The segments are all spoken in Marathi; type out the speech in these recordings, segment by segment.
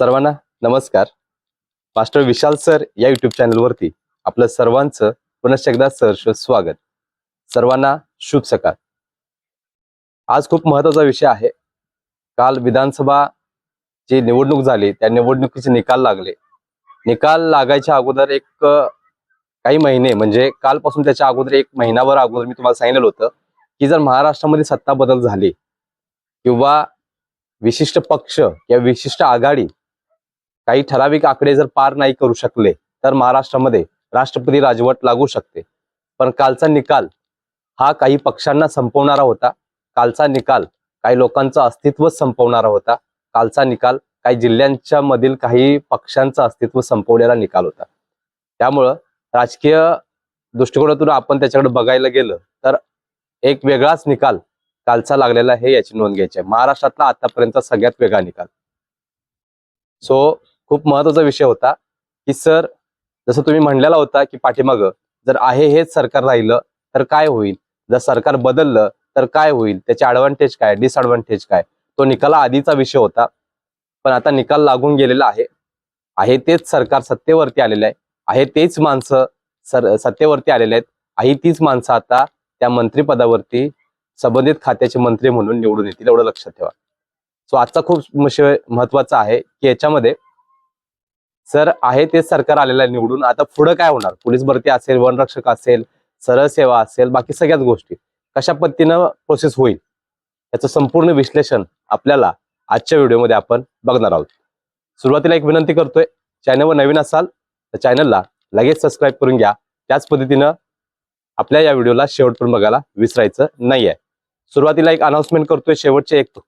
सर्वांना नमस्कार. मास्टर विशाल सर या युट्यूब चॅनलवरती आपलं सर्वांचं पुनश्च एकदा सहर्ष स्वागत. सर्वांना शुभ सकाळ. आज खूप महत्त्वाचा विषय आहे. काल विधानसभा जी निवडणूक झाली त्या निवडणुकीचे निकाल लागले. निकाल लागायच्या अगोदर एक काही महिने म्हणजे कालपासून त्याच्या अगोदर एक महिनाभर अगोदर मी तुम्हाला सांगितलं होतं की जर महाराष्ट्रामध्ये सत्ता बदल झाली किंवा विशिष्ट पक्ष किंवा विशिष्ट आघाडी काही ठराविक आकडे जर पार नाही करू शकले तर महाराष्ट्रामध्ये राष्ट्रपती राजवट लागू शकते. पण कालचा निकाल हा काही पक्षांना संपवणारा होता. कालचा निकाल काही लोकांचं अस्तित्व संपवणारा होता. कालचा निकाल काही जिल्ह्यांच्या मधील काही पक्षांचं अस्तित्व संपवलेला निकाल होता. त्यामुळं राजकीय दृष्टिकोनातून आपण त्याच्याकडे बघायला गेलं तर एक वेगळाच निकाल कालचा लागलेला हे याची नोंद घ्यायची आहे. महाराष्ट्रातला आतापर्यंत सगळ्यात वेगळा निकाल. सो खूप महत्त्वाचा विषय होता की सर जसं तुम्ही म्हणलेला होता की पाठीमागं जर आहे हेच सरकार राहिलं तर काय होईल? जर सरकार बदललं तर काय होईल? त्याचे ऍडव्हान्टेज काय? डिसएडव्हान्टेज काय? तो निकाला आधीचा विषय होता पण आता निकाल लागून गेलेला आहे. आहे तेच सरकार सत्तेवरती आलेलं आहे. आहे तेच माणसं सर सत्तेवरती आलेले आहेत. आहे तीच माणसं आता त्या मंत्रिपदावरती संबंधित खात्याचे मंत्री म्हणून निवडून येतील एवढं लक्षात ठेवा. सो आजचा खूप विषय महत्त्वाचा आहे की याच्यामध्ये सर आहे तेच सरकार आलेलं आहे निवडून. आता पुढं काय होणार? पोलीस भरती असेल वनरक्षक असेल सरळ सेवा असेल बाकी सगळ्याच गोष्टी. कशा पद्धतीनं प्रोसेस होईल? याचं संपूर्ण विश्लेषण आपल्याला आजच्या व्हिडिओमध्ये आपण बघणार आहोत. सुरुवातीला एक विनंती करतोय चॅनलवर नवीन असाल तर चॅनलला लगेच सबस्क्राईब करून घ्या. त्याच पद्धतीनं आपल्या या व्हिडिओला शेवटपर्यंत बघायला विसरायचं नाही आहे सुरुवातीला एक अनाउन्समेंट करतोय शेवटचे एक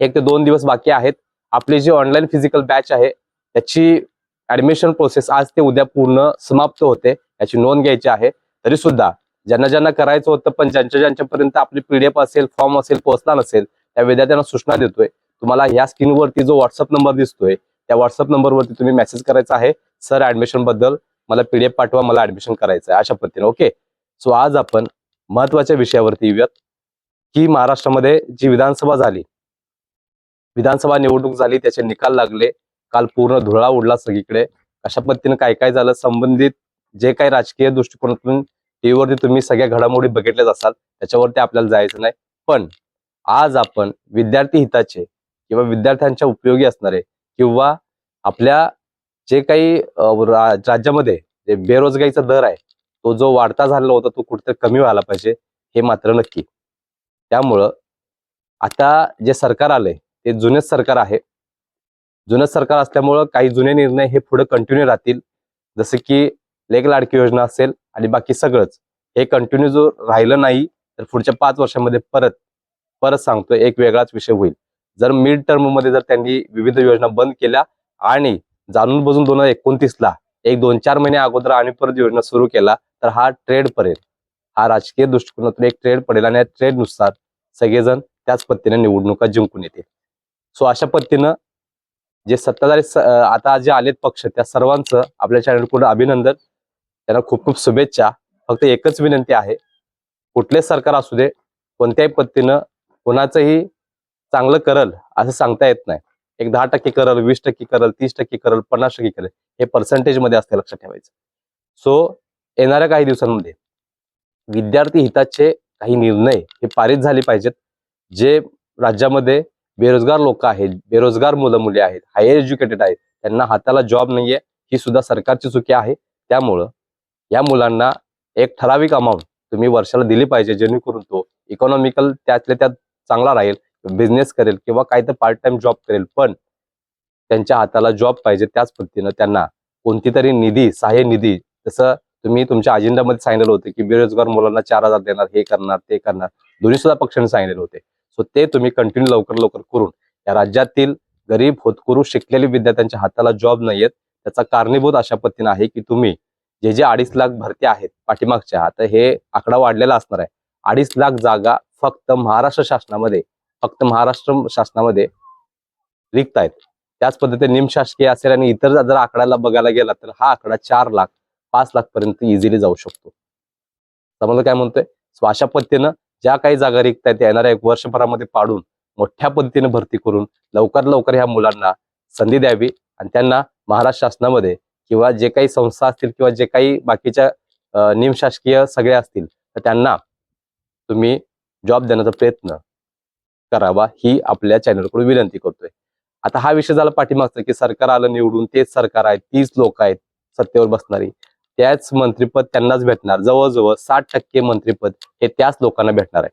एक ते दोन दिवस बाकी आहेत. आपली जी ऑनलाईन फिजिकल बॅच आहे त्याची ऍडमिशन प्रोसेस आज ते उद्या पूर्ण समाप्त होते याची नोंद घ्यायची आहे. तरी सुद्धा ज्यांना ज्यांना करायचं होतं पण ज्यांच्या ज्यांच्यापर्यंत आपली पीडीएफ असेल फॉर्म असेल पोहोचला नसेल त्या विद्यार्थ्यांना सूचना देतोय. तुम्हाला या स्क्रीनवरती जो व्हॉट्सअप नंबर दिसतोय त्या व्हॉट्सअप नंबरवरती तुम्ही मेसेज करायचा आहे. सर ऍडमिशनबद्दल मला पीडीएफ पाठवा मला ऍडमिशन करायचं आहे. अशा पद्धतीने ओके सो आज आपण महत्त्वाच्या विषयावरती येऊयात की महाराष्ट्रामध्ये जी विधानसभा झाली विधानसभा निवडणूक झाली त्याचे निकाल लागले. काल पूर्ण धुळा उडला सगळीकडे. अशा पद्धतीने काय काय झालं? संबंधित जे काही राजकीय दृष्टिकोनातून टीव्हीवरती तुम्ही सगळ्या घडामोडी बघितल्याच असाल त्याच्यावरती आपल्याला जायचं नाही. पण आज आपण विद्यार्थी हिताचे किंवा विद्यार्थ्यांच्या उपयोगी असणारे किंवा आपल्या जे काही राज्यामध्ये जे बेरोजगारीचा दर आहे तो जो वाढता झालेला होता तो कुठेतरी कमी व्हायला पाहिजे हे मात्र नक्की. त्यामुळं आता जे सरकार आलंय ते जुनेच सरकार आहे. जुनं सरकार असल्यामुळं काही जुने निर्णय हे पुढे कंटिन्यू राहतील. जसं की लेख लाडकी योजना असेल आणि बाकी सगळंच. हे कंटिन्यू जो राहिलं नाही तर पुढच्या पाच वर्षामध्ये परत परत सांगतो एक वेगळाच विषय होईल. जर मिड टर्ममध्ये जर त्यांनी विविध योजना बंद केल्या आणि जाणून बुजून दोन हजार एकोणतीसला एक दोन चार महिने अगोदर आणि परत योजना सुरू केला तर हा ट्रेड पडेल. हा राजकीय दृष्टिकोनातून एक ट्रेड पडेल आणि या ट्रेडनुसार सगळेजण त्याच पद्धतीने निवडणुका जिंकून येतील. सो अशा पद्धतीनं जे सत्ताधारी स- आता जे आलेत पक्ष त्या सर्वांचं आपल्या चॅनलकडून अभिनंदन. त्यांना खूप खूप शुभेच्छा. फक्त एकच विनंती आहे कुठले सरकार असू दे कोणत्याही पद्धतीनं कोणाचंही चांगलं करल असं सांगता येत नाही. एक दहा टक्के करल वीस टक्के करल तीस टक्के करल पन्नास टक्के करल हे पर्सेंटेजमध्ये असते लक्षात ठेवायचं. सो येणाऱ्या काही दिवसांमध्ये विद्यार्थी हिताचे काही निर्णय हे पारित झाले पाहिजेत जे राज्यामध्ये बेरोजगार लोक आहेत बेरोजगार मुलं मुली आहेत हायर एज्युकेटेड आहेत त्यांना हाताला जॉब नाहीये ही सुद्धा सरकारची चुकी आहे. त्यामुळं या मुलांना एक ठराविक अमाऊंट तुम्ही वर्षाला दिली पाहिजे जेणेकरून तो इकॉनॉमिकल त्यातल्या त्यात चांगला राहील बिझनेस करेल किंवा काही तर पार्ट टाइम जॉब करेल. पण त्यांच्या हाताला जॉब पाहिजे त्याच पद्धतीनं त्यांना कोणती तरी निधी सहाय्य निधी जसं तुम्ही तुमच्या अजेंडामध्ये सांगितलं होतं की बेरोजगार मुलांना चार हजार देणार हे करणार ते करणार. दोन्ही सुद्धा पक्षांनी सांगितलेले होते. सो ते तुम्ही कंटिन्यू लवकर लवकर करून या राज्यातील गरीब होतकरू शिकलेले विद्यार्थ्यांच्या हाताला जॉब नाहीयेत. त्याचा कारणीभूत अशा पद्धतीने आहे की तुम्ही जे जे अडीच लाख भरती आहेत पाठीमागच्या आता हे आकडा वाढलेला असणार आहे. अडीच लाख जागा फक्त महाराष्ट्र शासनामध्ये फक्त महाराष्ट्र शासनामध्ये रिक्त आहेत. त्याच पद्धतीने निमशासकीय असेल आणि इतर जर आकड्याला बघायला गेला तर हा आकडा चार लाख पाच लाख पर्यंत इझिली जाऊ शकतो. समजा काय म्हणतोय? सो अशा पद्धतीनं ज्या काही जागा रिक्त आहेत त्या येणाऱ्या एक वर्षभरामध्ये पाडून मोठ्या पद्धतीने भरती करून लवकर लवकर ह्या मुलांना संधी द्यावी आणि त्यांना महाराष्ट्र शासनामध्ये किंवा जे काही संस्था असतील किंवा जे काही बाकीच्या निमशासकीय सगळे असतील तर त्यांना तुम्ही जॉब देण्याचा प्रयत्न करावा ही आपल्या चॅनलकडून विनंती करतोय. आता हा विषय झाला पाठीमागचा की सरकार आलं निवडून तेच सरकार आहे तीच लोक आहेत सत्तेवर बसणारी. त्याच मंत्रीपद त्यांनाच भेटणार. जवळजवळ साठ टक्के मंत्रीपद हे त्याच लोकांना भेटणार आहे.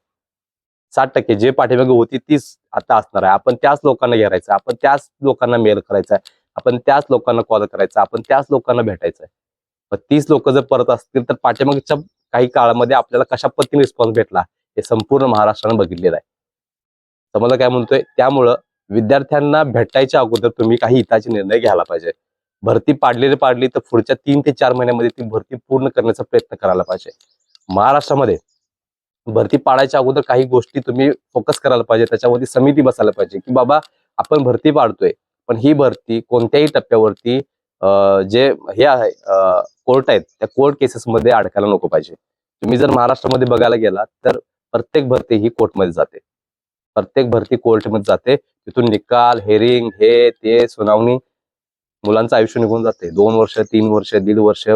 साठ टक्के जे पाठीमागे होती तीच आता असणार आहे. आपण त्याच लोकांना घेरायचं आपण त्याच लोकांना मेल करायचा आहे. आपण त्याच लोकांना कॉल करायचा आपण त्याच लोकांना भेटायचं आहे. मग तीच लोक जर परत असतील तर पाठीमागच्या काही काळामध्ये आपल्याला कशा पद्धतीने रिस्पॉन्स भेटला हे संपूर्ण महाराष्ट्रानं बघितलेलं आहे. समजा काय म्हणतोय त्यामुळं विद्यार्थ्यांना भेटायच्या अगोदर तुम्ही काही हिताचे निर्णय घ्यायला पाहिजे. भरती पाडलेली पाडली तर पुढच्या तीन ते चार महिन्यामध्ये ती भरती पूर्ण करण्याचा प्रयत्न करायला पाहिजे. महाराष्ट्रामध्ये भरती पाडायच्या अगोदर काही गोष्टी तुम्ही फोकस करायला पाहिजे त्याच्यावरती समिती बसायला पाहिजे की बाबा आपण भरती पाडतोय पण ही भरती कोणत्याही टप्प्यावरती जे हे आहे कोर्ट आहेत त्या कोर्ट केसेसमध्ये अडकायला नको पाहिजे. तुम्ही जर महाराष्ट्रामध्ये बघायला गेला तर प्रत्येक भरती ही कोर्टमध्ये जाते. प्रत्येक भरती कोर्टमध्ये जाते. तिथून निकाल हेरिंग हे ते सुनावणी मुलांचं आयुष्य निघून जाते. दोन वर्ष तीन वर्ष दीड वर्ष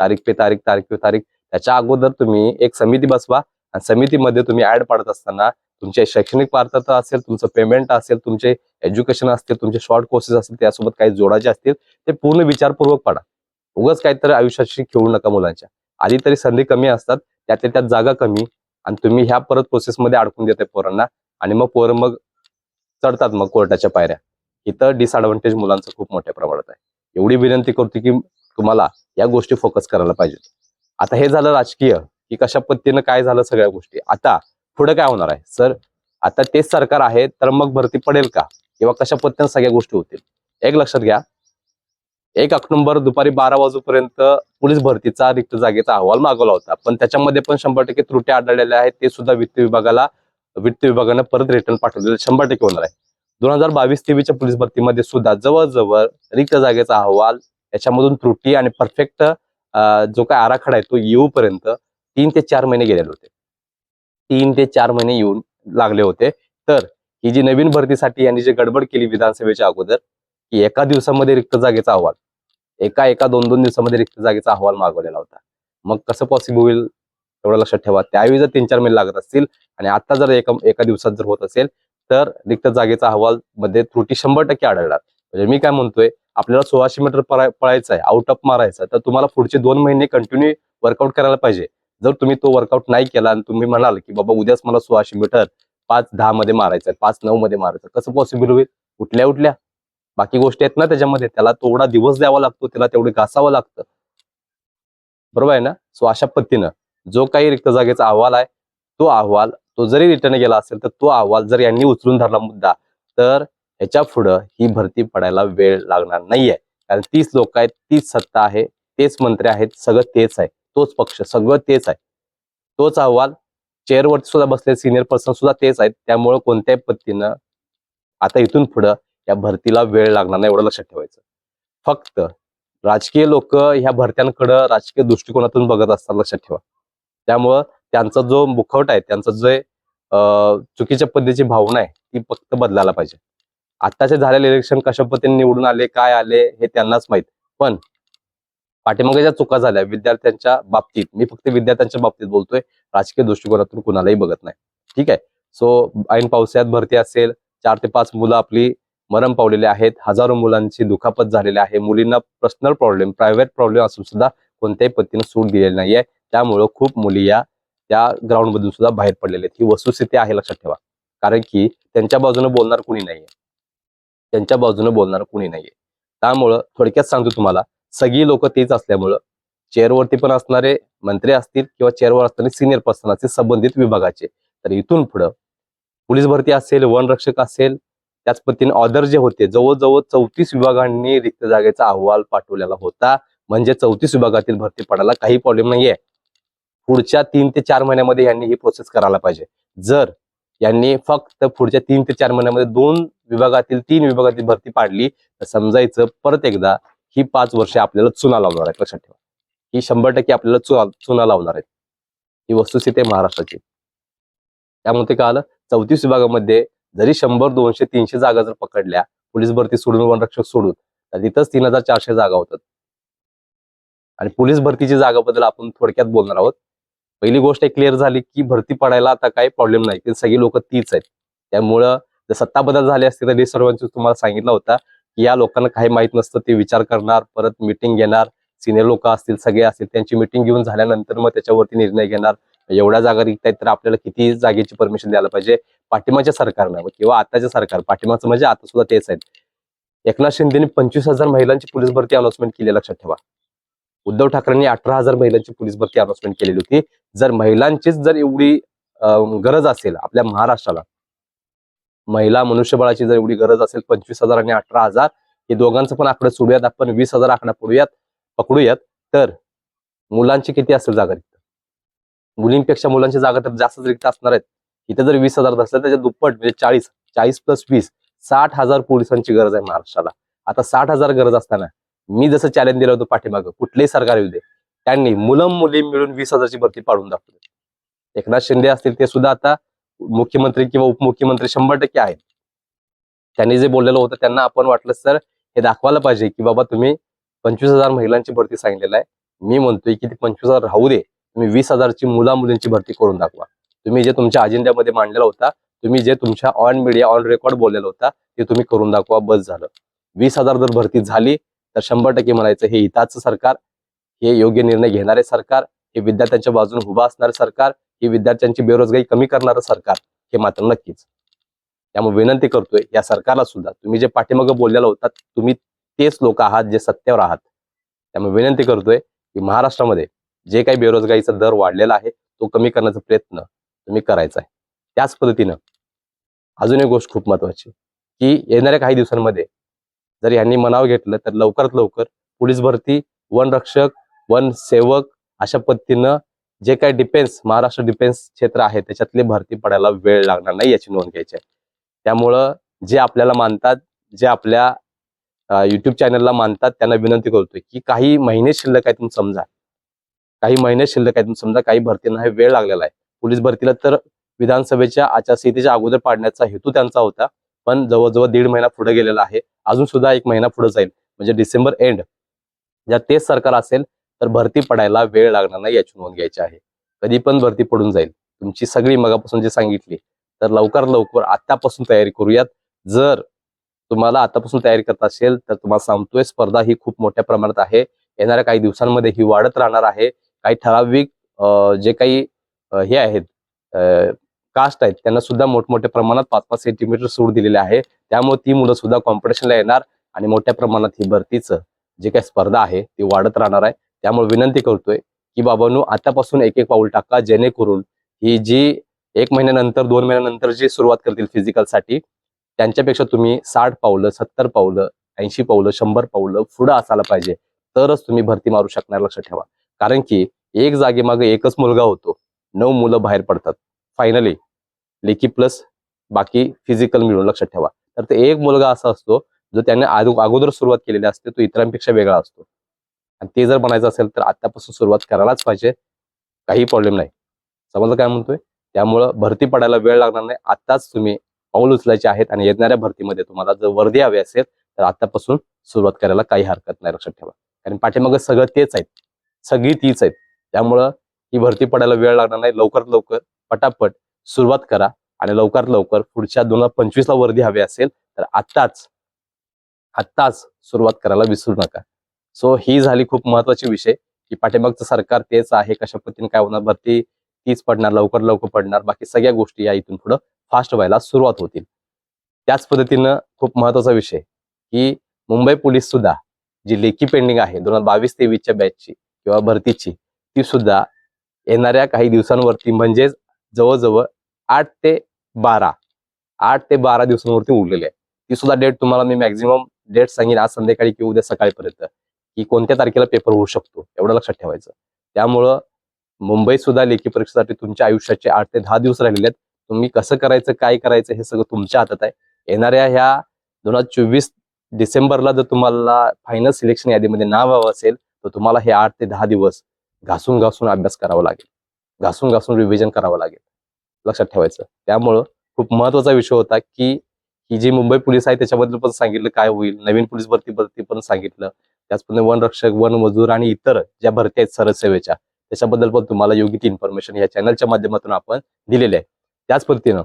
तारीख पे तारीख तारीख पे तारीख. त्याच्या अगोदर तुम्ही एक समिती बसवा आणि समितीमध्ये तुम्ही ऍड पाडत असताना तुमचे शैक्षणिक पात्रता असेल तुमचं पेमेंट असेल तुमचे एज्युकेशन असतील तुमचे शॉर्ट कोर्सेस असतील त्यासोबत काही जोडायचे असतील ते पूर्ण विचारपूर्वक पाडा. उगाच काहीतरी आयुष्याशी खेळू नका मुलांच्या. आधी तरी संधी कमी असतात त्यातल्या त्यात जागा कमी आणि तुम्ही ह्या परत प्रोसेसमध्ये अडकून देताय पोरांना आणि मग पोरं मग चढतात मग कोर्टाच्या पायऱ्या. इथं डिसएडव्हान्टेज मुलांचं खूप मोठ्या प्रमाणात आहे. एवढी विनंती करतो की तुम्हाला या गोष्टी फोकस करायला पाहिजेत. आता हे झालं राजकीय की कशा पद्धतीनं काय झालं सगळ्या गोष्टी. आता पुढे काय होणार आहे? सर आता तेच सरकार आहे तर मग भरती पडेल का? किंवा कशा पद्धतीनं सगळ्या गोष्टी होतील? एक लक्षात घ्या. एक ऑक्टोबर दुपारी बारा वाजूपर्यंत पोलीस भरतीचा रिक्त जागेचा अहवाल मागवला होता. पण त्याच्यामध्ये पण शंभर टक्के त्रुटी आढळलेल्या आहेत. ते सुद्धा वित्त विभागाला वित्त विभागानं परत रिटर्न पाठवलेलं शंभर टक्के होणार आहे. दोन हजार बावीस तेवीसच्या पोलीस भरतीमध्ये सुद्धा जवळजवळ रिक्त जागेचा अहवाल याच्यामधून त्रुटी आणि परफेक्ट जो काय आराखडा आहे तो येऊपर्यंत तीन ते चार महिने गेलेले होते. तीन ते चार महिने येऊन लागले होते. तर ही जी नवीन भरतीसाठी यांनी जी गडबड केली विधानसभेच्या अगोदर की एका दिवसामध्ये रिक्त जागेचा अहवाल एका एका दोन दोन दिवसामध्ये रिक्त जागेचा अहवाल मागवलेला होता. मग कसं पॉसिबल होईल एवढं लक्षात ठेवा. त्यावेळी जर तीन चार महिने लागत असतील आणि आता जर एका एका दिवसात जर होत असेल तर रिक्त जागेचा अहवाल मध्ये त्रुटी शंभर टक्के आढळणार. म्हणजे मी काय म्हणतोय आपल्याला सोळाशे मीटर पळायचं आहे आउट ऑफ मारायचं आहे, तर तुम्हाला पुढचे दोन महिने कंटिन्यू वर्कआउट करायला पाहिजे. जर तुम्ही तो वर्कआउट नाही केला आणि तुम्ही म्हणाल की बाबा उद्याच मला सोळाशे मीटर पाच दहा मध्ये मारायचं आहे पाच नऊ मध्ये मारायचं कसं पॉसिबल होईल? उठल्या उठल्या. बाकी गोष्टी आहेत ना त्याच्यामध्ये त्याला तेवढा दिवस द्यावा लागतो त्याला तेवढे घासावं लागतं. बरोबर आहे ना? सो अशा पद्धतीनं जो काही रिक्त जागेचा अहवाल आहे तो अहवाल तो जरी रिटर्न गेला असेल तर तो अहवाल जर यांनी उचलून धरला मुद्दा तर ह्याच्या पुढं ही भरती पडायला वेळ लागणार नाहीये. कारण तीच लोक आहेत तीच सत्ता आहे तेच मंत्री आहेत सगळं तेच आहे. तोच पक्ष सगळं तेच आहे. तोच अहवाल चेअरवरती सुद्धा बसले सिनियर पर्सन सुद्धा तेच आहेत. त्यामुळे कोणत्याही पद्धतीनं आता इथून पुढं या भरतीला वेळ लागणार नाही एवढं लक्षात ठेवायचं. फक्त राजकीय लोक ह्या भरत्यांकडं राजकीय दृष्टिकोनातून बघत असतात लक्षात ठेवा. त्यामुळं त्यांचा जो मुखवट आहे त्यांचं जे चुकीच्या पद्धतीची भावना आहे ती फक्त बदलायला पाहिजे. आत्ताचे झालेले इलेक्शन कशा पद्धतीने निवडून आले काय आले हे त्यांनाच माहीत. पण पाठीमागे ज्या चुका झाल्या विद्यार्थ्यांच्या बाबतीत मी फक्त विद्यार्थ्यांच्या बाबतीत बोलतोय राजकीय दृष्टिकोनातून कुणालाही बघत नाही. ठीक आहे? सो ऐन पावसाळ्यात भरती असेल चार ते पाच मुलं आपली मरण पावलेले आहेत हजारो मुलांची दुखापत झालेली आहे मुलींना पर्सनल प्रॉब्लेम प्रायव्हेट प्रॉब्लेम असून सुद्धा कोणत्याही पद्धतीने सूट दिलेली नाहीये. त्यामुळं खूप मुली या त्या ग्राउंड मधून सुद्धा बाहेर पडलेले आहेत. ही वस्तुस्थिती आहे लक्षात ठेवा. कारण की त्यांच्या बाजूने बोलणार कुणी नाहीये. त्यांच्या बाजूने बोलणार कुणी नाहीये. त्यामुळं थोडक्यात सांगतो तुम्हाला सगळी लोक तेच असल्यामुळं चेअरवरती पण असणारे मंत्री असतील किंवा चेअरवर असताना सिनियर पर्सन असतील संबंधित विभागाचे. तर इथून पुढं पोलीस भरती असेल वनरक्षक असेल त्याच पद्धतीने ऑर्डर जे होते जवळजवळ चौतीस विभागांनी रिक्त जागेचा अहवाल पाठवलेला होता. म्हणजे चौतीस विभागातील भरती पडायला काही प्रॉब्लेम नाहीये. पुढच्या तीन ते चार महिन्यामध्ये यांनी ही प्रोसेस करायला पाहिजे. जर यांनी फक्त पुढच्या तीन ते चार महिन्यामध्ये दोन विभागातील तीन विभागातील भरती पाडली तर समजायचं परत एकदा ही पाच वर्षे आपल्याला चुना लावणार आहेत. लक्षात ठेवा. ही शंभर टक्के आपल्याला चुना लावणार आहेत. ही वस्तुस्थिती आहे महाराष्ट्राची. त्यामुळे ते आलं? चौतीस विभागामध्ये जरी शंभर दोनशे तीनशे जागा जर पकडल्या पोलीस भरती सोडून वनरक्षक सोडून तर तिथंच तीन हजार चारशे जागा होतात. आणि पोलीस भरतीची जागाबद्दल आपण थोडक्यात बोलणार आहोत. पहिली गोष्ट क्लिअर झाली की भरती पडायला आता काही प्रॉब्लेम नाही. की सगळी लोक तीच आहेत. त्यामुळं जर सत्ता बदल झाले असते तर सर्वांची तुम्हाला सांगितलं होता की या लोकांना काही माहीत नसतं ते विचार करणार परत मिटिंग घेणार सिनियर लोक असतील सगळे असतील त्यांची मिटिंग घेऊन झाल्यानंतर मग त्याच्यावरती निर्णय घेणार. एवढ्या जागा रिक्त आहेत तर आपल्याला किती जागेची परमिशन द्यायला पाहिजे? पाठिंबाच्या सरकारनं किंवा आताचे सरकार. पाठिंबाचं म्हणजे आता सुद्धा तेच आहेत. एकनाथ शिंदेने पंचवीस हजार महिलांची पोलीस भरती अनाउन्समेंट केली लक्षात ठेवा. उद्धव ठाकरेंनी अठरा हजार महिलांची पोलीस भरती अनाउन्समेंट केलेली होती. जर महिलांचीच जर एवढी गरज असेल आपल्या महाराष्ट्राला महिला मनुष्यबळाची जर एवढी गरज असेल पंचवीस हजार आणि अठरा हजार हे दोघांचं पण आकडे सोडूयात. आपण वीस हजार आकडा पडूयात पकडूयात. तर मुलांची किती असेल जागा रिक्त मुलींपेक्षा मुलांची जागा तर जास्तच रिक्त असणार आहेत इथे जर वीस हजार असल्या त्याच्या दुप्पट म्हणजे चाळीस चाळीस प्लस वीस साठ हजार पोलिसांची गरज आहे महाराष्ट्राला. आता साठ हजार गरज असताना मी जसं चॅलेंज दिलं होतं पाठीमागं कुठलेही सरकार येऊ दे त्यांनी मुलं मुली मिळून वीस हजारची भरती पाडून दाखवली. एकनाथ शिंदे असतील ते सुद्धा आता मुख्यमंत्री किंवा उपमुख्यमंत्री शंभर टक्के आहेत. त्यांनी जे बोललेलं होतं त्यांना आपण वाटलं सर हे दाखवायला पाहिजे की बाबा तुम्ही पंचवीस हजार महिलांची भरती सांगितलेलं आहे. मी म्हणतोय की ती पंचवीस हजार राहू दे. तुम्ही वीस हजारची मुला मुलींची भरती करून दाखवा. तुम्ही जे तुमच्या अजेंड्यामध्ये मांडलेला होता तुम्ही जे तुमच्या ऑन मीडिया ऑन रेकॉर्ड बोललेला होता ते तुम्ही करून दाखवा. बस झालं. वीस हजार जर भरती झाली तर शंभर टक्के म्हणायचं हे हिताचं सरकार हे योग्य निर्णय घेणारे सरकार हे विद्यार्थ्यांच्या बाजूने उभा असणारे सरकार हे विद्यार्थ्यांची बेरोजगारी कमी करणारं सरकार हे मात्र नक्कीच. त्यामुळे विनंती करतोय या सरकारला सुद्धा तुम्ही जे पाठीमागं बोललेला होता तुम्ही तेच लोक आहात जे सत्तेवर आहात. त्यामुळे विनंती करतोय की महाराष्ट्रामध्ये जे काही बेरोजगारीचा दर वाढलेला आहे तो कमी करण्याचा प्रयत्न तुम्ही करायचा आहे. त्याच पद्धतीनं अजून एक गोष्ट खूप महत्वाची की येणाऱ्या काही दिवसांमध्ये जर यांनी मनाव घेतलं तर लवकरात लवकर पोलीस भरती वन रक्षक वन सेवक अशा पद्धतीनं जे काही डिफेन्स महाराष्ट्र डिफेन्स क्षेत्र आहे त्याच्यातली भरती पडायला वेळ लागणार नाही याची नोंद घ्यायची आहे. त्यामुळं जे आपल्याला मानतात जे आपल्या युट्यूब चॅनलला मानतात त्यांना विनंती करतोय की काही महिने शिल्लक आहे तुम्ही समजा. काही महिने शिल्लक आहे तुम्ही समजा काही भरतींना हे वेळ लागलेला आहे. पोलीस भरतीला तर विधानसभेच्या आचारसंहितेच्या अगोदर पाडण्याचा हेतू त्यांचा होता. पण जवळजवळ दीड महिना पुढे गेलेला आहे. अजून सुद्धा एक महिना पुढे जाईल. म्हणजे डिसेंबर एंड जर तेच सरकार असेल तर भरती पडायला वेळ लागणार नाही याची नोंद घ्यायची आहे. कधी पण भरती पडून जाईल. तुमची सगळी मगापासून जे सांगितली तर लवकर लवकर आतापासून तयारी करूयात. जर तुम्हाला आतापासून तयारी करत असेल तर तुम्हाला सांगतोय स्पर्धा ही खूप मोठ्या प्रमाणात आहे. येणाऱ्या काही दिवसांमध्ये ही वाढत राहणार आहे. काही ठराविक जे काही हे आहेत कास्ट आहेत त्यांना सुद्धा मोठमोठ्या प्रमाणात पाच पाच सेंटीमीटर सूट दिलेले आहे. त्यामुळे ती मुलं सुद्धा कॉम्पिटिशनला येणार आणि मोठ्या प्रमाणात ही भरतीचं जे काही स्पर्धा आहे ती वाढत राहणार आहे. त्यामुळे विनंती करतोय की बाबांनो आतापासून एक एक पाऊल टाका जेणेकरून ही जी एक महिन्यानंतर दोन महिन्यानंतर जी सुरुवात करतील फिजिकलसाठी त्यांच्यापेक्षा तुम्ही साठ पावलं सत्तर पावलं ऐंशी पावलं शंभर पावलं पुढं असायला पाहिजे. तरच तुम्ही भरती मारू शकणार लक्षात ठेवा. कारण की एक जागेमागे एकच मुलगा होतो. नऊ मुलं बाहेर पडतात. फायनली लेखी प्लस बाकी फिजिकल मिळून लक्षात ठेवा. तर ते एक मुलगा असा असतो जो त्याने अगोदर सुरुवात केलेली असते तो इतरांपेक्षा वेगळा असतो. आणि ते जर बनायचं असेल तर आतापासून सुरुवात करायलाच पाहिजे. काही प्रॉब्लेम नाही. समजलं काय म्हणतोय? त्यामुळं भरती पडायला वेळ लागणार नाही. आताच तुम्ही पाऊल उचलायचे आहेत आणि येणाऱ्या भरतीमध्ये तुम्हाला जर वर्दी हवी असेल तर आतापासून सुरुवात करायला काही हरकत नाही. लक्षात ठेवा. कारण पाठीमागं सगळं तेच आहेत. सगळी तीच आहेत. त्यामुळं ही भरती पडायला वेळ लागणार नाही. लवकरात लवकर पटापट सुरुवात करा आणि लवकरात लवकर पुढच्या दोन हजार पंचवीसला वर्दी हवी असेल तर आत्ताच आत्ताच सुरुवात करायला विसरू नका. सो ही झाली खूप महत्वाची विषय की पाठीमागचं सरकार तेच आहे कशा पद्धतीने काय होणार भरती तीच पडणार लवकर लवकर पडणार बाकी सगळ्या गोष्टी या इथून पुढं फास्ट व्हायला सुरुवात होतील. त्याच पद्धतीनं खूप महत्त्वाचा विषय की मुंबई पोलीस सुद्धा जी लेखी पेंडिंग आहे दोन हजार बावीस तेवीसच्या बॅचची किंवा भरतीची ती सुद्धा येणाऱ्या काही दिवसांवरती म्हणजेच जवळजवळ आठ ते बारा. आठ ते बारा दिवसांवरती उरलेली आहे ती सुद्धा डेट तुम्हाला मी मॅक्झिमम डेट सांगेन आज संध्याकाळी किंवा उद्या सकाळीपर्यंत की कोणत्या तारखेला पेपर होऊ शकतो एवढं लक्षात ठेवायचं. त्यामुळं मुंबईत सुद्धा लेखी परीक्षेसाठी तुमच्या आयुष्याचे आठ ते दहा दिवस राहिलेले आहेत. तुम्ही कसं करायचं काय करायचं हे सगळं तुमच्या हातात आहे. येणाऱ्या ह्या दोन हजार चोवीस डिसेंबरला जर तुम्हाला फायनल सिलेक्शन यादीमध्ये नाव हवं असेल तर तुम्हाला हे आठ ते दहा दिवस घासून घासून अभ्यास करावा लागेल. घासून घासून रिव्हिजन करावं लागेल. लक्षात ठेवायचं. त्यामुळं खूप महत्त्वाचा विषय होता की ही जी मुंबई पोलीस आहे त्याच्याबद्दल पण सांगितलं काय होईल. नवीन पोलीस भरती भरती पण सांगितलं. त्याचप्रमाणे वन रक्षक वन मजूर आणि इतर ज्या भरती आहेत सरसेवेच्या त्याच्याबद्दल पण तुम्हाला योग्य ती इन्फॉर्मेशन या चॅनलच्या माध्यमातून आपण दिलेली आहे. त्याच पद्धतीनं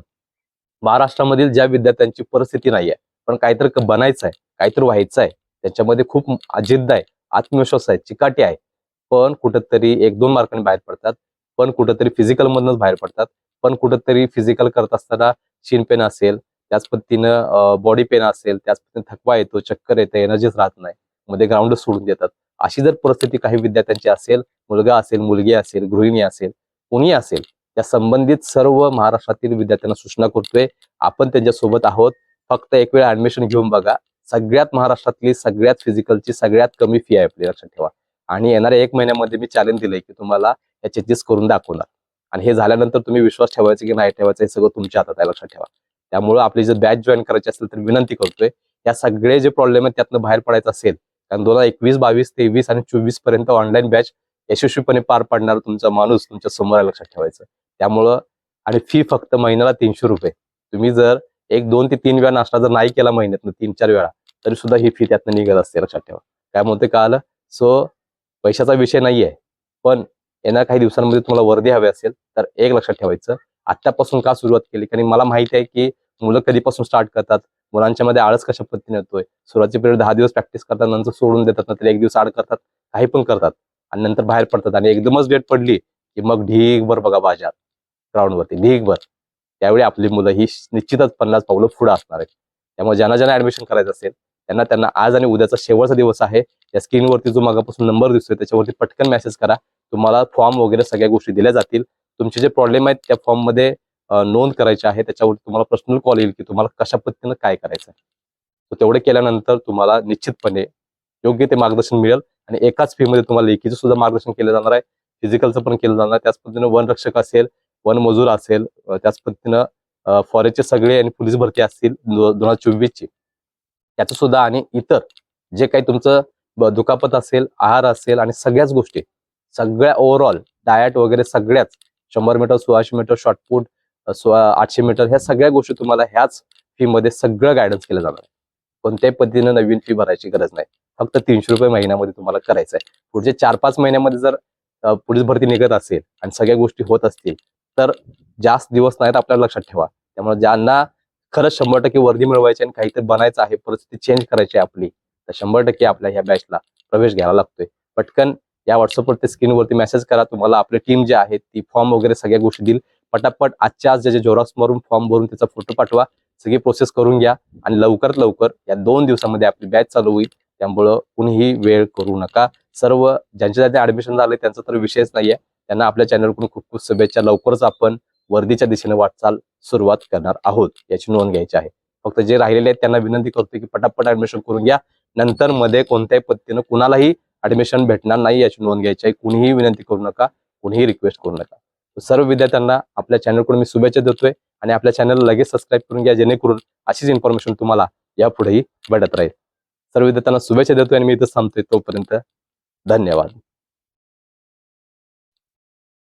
महाराष्ट्रामधील ज्या विद्यार्थ्यांची परिस्थिती नाही आहे पण काहीतरी बनायचं आहे काहीतरी व्हायचं आहे त्याच्यामध्ये खूप जिद्द आहे आत्मविश्वास आहे चिकाटी आहे. पण कुठंतरी एक दोन मार्कांनी बाहेर पडतात पण कुठंतरी फिजिकल मधनच बाहेर पडतात. पण कुठंतरी फिजिकल करत असताना शिन पेन असेल त्याच पद्धतीनं बॉडी पेन असेल त्याच पद्धतीने थकवा येतो चक्कर येते एनर्जीच राहत नाही. मध्ये ग्राउंड सोडून देतात. अशी जर परिस्थिती काही विद्यार्थ्यांची असेल मुलगा असेल मुलगी असेल गृहिणी असेल कोणी असेल त्या संबंधित सर्व महाराष्ट्रातील विद्यार्थ्यांना सूचना करतोय. आपण त्यांच्यासोबत आहोत. फक्त एक वेळ ऍडमिशन घेऊन बघा. सगळ्यात महाराष्ट्रातली सगळ्यात फिजिकलची सगळ्यात कमी फी आहे आपली लक्षात ठेवा. आणि येणाऱ्या एक महिन्यामध्ये मी चॅलेंज दिलंय की तुम्हाला या चेंजेस करून दाखवणार. आणि हे झाल्यानंतर तुम्ही विश्वास ठेवायचा की नाही ठेवायचं हे सगळं तुमच्या हातात आहे लक्षात ठेवा. त्यामुळे आपली जर बॅच जॉईन करायची असेल तर विनंती करतोय या सगळे जे प्रॉब्लेम आहेत त्यातनं बाहेर पडायचं असेल कारण दोन हजार एकवीस बावीस तेवीस आणि चोवीसपर्यंत ऑनलाईन बॅच यशस्वीपणे पार पाडणार तुमचा माणूस तुमच्यासमोर आहे लक्षात ठेवायचं. त्यामुळं आणि फी फक्त महिन्याला तीनशे रुपये. तुम्ही जर एक दोन ते तीन वेळा नाश्ता जर नाही केला महिन्यातनं तीन चार वेळा तरी सुद्धा ही फी त्यातनं निघत असते लक्षात ठेवा. काय म्हणते का आलं सो पैशाचा विषय नाहीये पण येणाऱ्या काही दिवसांमध्ये तुम्हाला वर्दी हवी असेल तर एक लक्षात ठेवायचं. आत्तापासून का सुरुवात केली? कारण मला माहिती आहे की मुलं कधीपासून स्टार्ट करतात? मुलांच्या मध्ये आळस कशा पद्धतीने येतोय? सुरुवातीचे पिरियड दहा दिवस प्रॅक्टिस करतात नंतर सोडून देतात नंतर एक दिवस आड करतात काही पण करतात. आणि नंतर बाहेर पडतात आणि एकदमच वेट पडली की मग ढीकभर बघा बाजार. ग्राउंडवरती ढीकभर त्यावेळी आपली मुलं ही निश्चितच पन्नास पावलं पुढे असणार आहेत. त्यामुळे ज्यांना ज्यांना ऍडमिशन करायचं असेल त्यांना त्यांना आज आणि उद्याचा शेवटचा दिवस आहे. त्या स्क्रीनवरती जो मागापासून नंबर दिसतोय त्याच्यावरती पटकन मेसेज करा. तुम्हाला फॉर्म वगैरे सगळ्या गोष्टी दिल्या जातील. तुमचे जे प्रॉब्लेम आहेत त्या फॉर्ममध्ये नोंद करायची आहे. त्याच्यावरती तुम्हाला पर्सनल कॉल येईल की तुम्हाला कशा पद्धतीनं काय करायचं आहे तर तेवढे केल्यानंतर तुम्हाला निश्चितपणे योग्य ते मार्गदर्शन मिळेल. आणि एकाच फी मध्ये तुम्हाला लेखीचं सुद्धा मार्गदर्शन केलं जाणार आहे. फिजिकलचं पण केलं जाणार आहे. त्याच पद्धतीनं वन रक्षक असेल वन मजूर असेल त्याच पद्धतीनं फॉरेस्टचे सगळे आणि पोलीस भरती असतील दोन हजार चोवीसची. त्याचं सुद्धा आणि इतर जे काही तुमचं दुखापत असेल आहार असेल आणि सगळ्याच गोष्टी सगळ्या ओव्हरऑल डायट वगैरे सगळ्याच शंभर मीटर सोळाशे मीटर शॉर्टपुट आठशे मीटर ह्या सगळ्या गोष्टी तुम्हाला ह्याच फी मध्ये सगळं गायडन्स केलं जाणार आहे. कोणत्याही पद्धतीनं नवीन फी भरायची गरज नाही. फक्त तीनशे रुपये महिन्यामध्ये तुम्हाला करायचं आहे. पुढचे चार पाच महिन्यामध्ये जर अ, पोलीस भरती निघत असेल आणि सगळ्या गोष्टी होत असतील तर जास्त दिवस नाहीत आपल्याला लक्षात ठेवा. त्यामुळे ज्यांना खरंच शंभर टक्के वर्दी मिळवायची आणि काहीतरी बनायचं आहे परिस्थिती चेंज करायची आहे आपली तर शंभर टक्के आपल्या ह्या बॅचला प्रवेश घ्यायला लागतोय. पटकन या व्हॉट्सअपवरती स्क्रीनवरती मेसेज करा तुम्हाला आपली टीम जी आहे ती फॉर्म वगैरे सगळ्या गोष्टी देईल. पटापट आजच्या आज ज्याच्या जोराक्स मारून फॉर्म भरून त्याचा फोटो पाठवा सगळी प्रोसेस करून घ्या आणि लवकरात लवकर या दोन दिवसामध्ये आपली बॅच चालू होईल. त्यामुळं कुणीही वेळ करू नका. सर्व ज्यांच्या ज्यांचे ऍडमिशन झाले त्यांचा तर विषयच नाहीये. त्यांना आपल्या चॅनलकडून खूप खूप शुभेच्छा. लवकरच आपण वर्दीच्या दिशेने वाटचाल सुरुवात करणार आहोत याची नोंद घ्यायची आहे. फक्त जे राहिलेले आहेत त्यांना विनंती करतो की पटापट ऍडमिशन करून घ्या. नंतर मध्ये कोणत्याही पद्धतीनं कुणालाही ऍडमिशन भेटणार नाही याची नोंद घ्यायची आहे. कुणीही विनंती करू नका कुणीही रिक्वेस्ट करू नका. सर्व विद्यार्थ्यांना आपल्या चॅनलकडून मी शुभेच्छा देतोय आणि आपल्या चॅनलला लगेच सबस्क्राईब करून घ्या जेणेकरून अशीच इन्फॉर्मेशन तुम्हाला यापुढेही भेटत राहील. सर्व विद्यार्थ्यांना शुभेच्छा देतोय आणि मी इथं थांबतोय तोपर्यंत धन्यवाद.